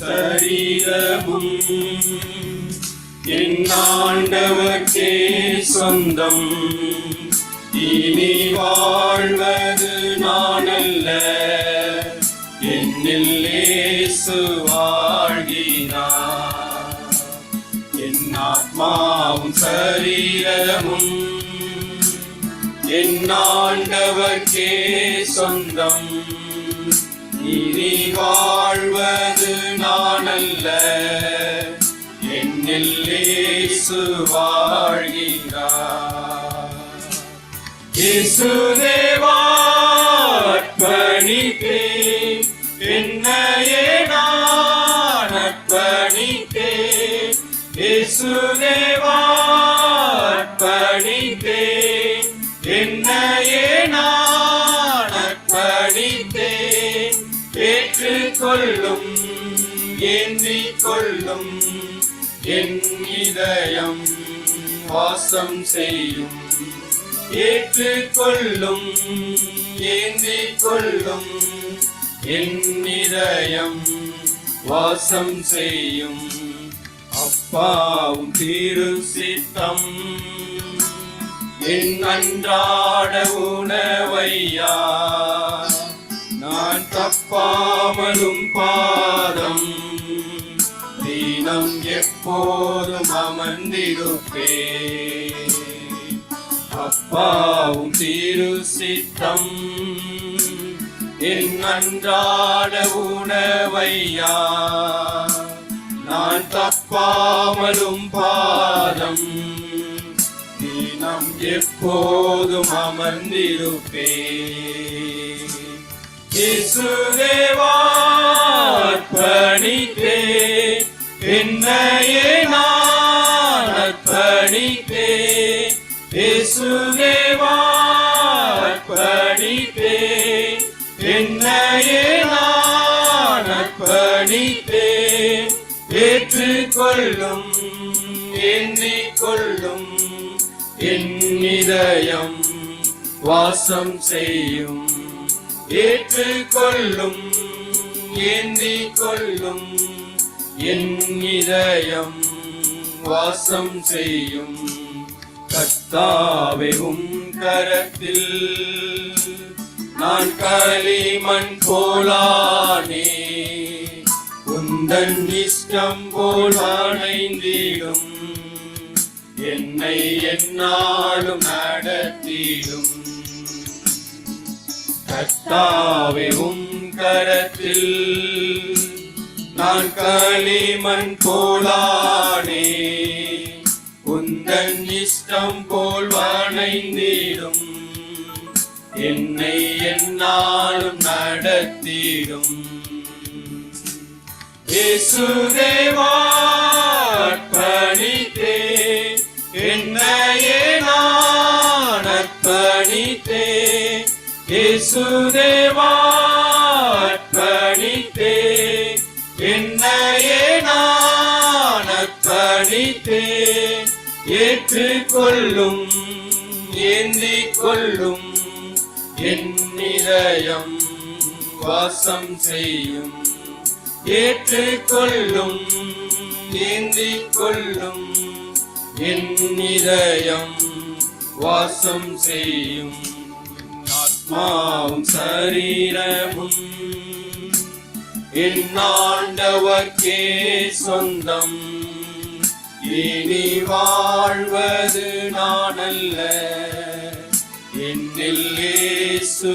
சரீரமும் என் ஆண்டவர்க்கே சொந்தம். இனி வாழ்வது நான் அல்ல என்னில் இயேசு வாழ்கிறார் என் ஆத்மாவும் சரீரமும் என் ஆண்டவர்க்கே சொந்தம். இனி வாழ்வது அல்ல என்னில் வாழ்கிறார். இயேசு என்னையே நான் அர்ப்பணித்தேன் இயேசு என்னையே நான் ஏற்றுக்கொள்ளும் ஏந்திக் கொள்ளும் என் இதயம் வாசம் செய்யும். ஏற்றுக்கொள்ளும் ஏந்திக் கொள்ளும் என் இதயம் வாசம் செய்யும். அப்பாவும் திரு சித்தம் என் அன்றாட உணவையா? நான் தப்பாமலும் பாதம் தினம் எப்போதும் அமர்ந்திருப்பே. அப்பாவும் திரு சித்தம் என் அன்றாட உணவையா? நான் தப்பாமலும் பாதம் தினம் எப்போதும் அமர்ந்திருப்பே. இசுதேவார்ப்பணித்தே என்னையே இசுதேவார்ப்பணித்தே என்னையே நான் அர்ப்பணித்தே ஏற்றுக்கொள்ளும் எண்ணிக் கொள்ளும் என் இதயம் வாசம் செய்யும். ஏற்றுக்கொள்ளும் ஏந்திக்கொள்ளும் என் இதயம் வாசம் செய்யும். கத்தாவும் கரத்தில். நான் களிமண் போலானே உந்தன் இஷ்டம் போல் அணைந்திடும். என்னை என்னாலும் நடத்திடும். கத்தாவே கரத்தில். நான் களிமண் போலானே தன் இஷ்டம் போல் வணைந்திடும். என்னை என்னாலும் நடத்திடும். இயேசுதேவார்ப்பணித்தே என்னையே நான் அர்ப்பணித்தே. இயேசுதேவார்ப்பணித்தே என்னையே நான் அர்ப்பணித்தே. ஏற்றுக்கொள்ளும் ஏந்திக் கொள்ளும் என் இதயம் வாசம் செய்யும். ஏற்றுக்கொள்ளும் ஏந்திக் கொள்ளும் என் இதயம் வாசம் செய்யும். ஆத்மாவும் சரீரமும் என் ஆண்டவர்க்கே சொந்தம். இனி வாழ்வது நான் அல்ல என்னில் இயேசு